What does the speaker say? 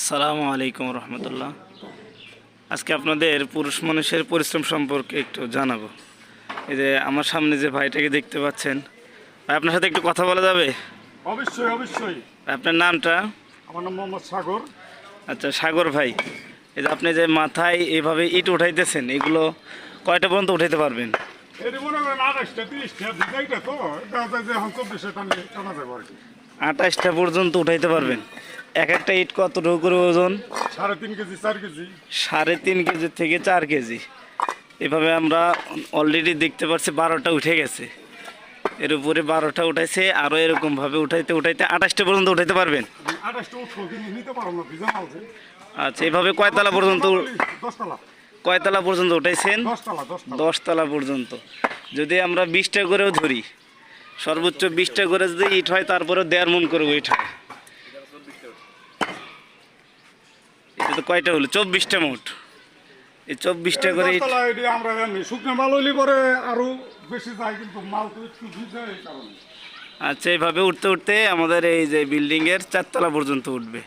আসসালামু আলাইকুম রহমতুল্লাহ। আজকে আপনাদের পুরুষ মানুষের পরিশ্রম সম্পর্কে একটু জানাব। এই যে আমার সামনে যে ভাইটাকে দেখতে পাচ্ছেন ভাই আপনার সাথে একটু কথা বলা যাবে? অবশ্যই অবশ্যই। আপনার নামটা? আমার নাম মোহাম্মদ সাগর। আচ্ছা সাগর ভাই এই যে আপনি যে মাথায় এভাবে ইট উঠাইতেছেন এগুলো কয়টা পর্যন্ত উঠাইতে পারবেন? আঠাশটা পর্যন্ত উঠাইতে পারবেন? এক একটা ইট কতটুকু করে ওজন? সাড়ে তিন কেজি চার কেজি। সাড়ে তিন কেজি থেকে চার কেজি। এভাবে আমরা অলরেডি দেখতে পাচ্ছি বারোটা উঠে গেছে। এর উপরে বারোটা উঠাইছে আরও এরকমভাবে উঠাইতে উঠাইতে আঠাশটা পর্যন্ত উঠাইতে পারবেন? আচ্ছা এভাবে কয়তলা পর্যন্ত কয়তলা পর্যন্ত উঠাইছেন? দশতলা পর্যন্ত। যদি আমরা বিশটা করেও ধরি সর্বোচ্চ বিশটা করে যদি ইট হয় তারপরেও দেড় মন করে ওইট হয়। কয়টা হলো? চব্বিশটা মোট। এই চব্বিশটা করে আচ্ছা এইভাবে উঠতে উঠতে আমাদের এই যে বিল্ডিংয়ের চারতলা পর্যন্ত উঠবে।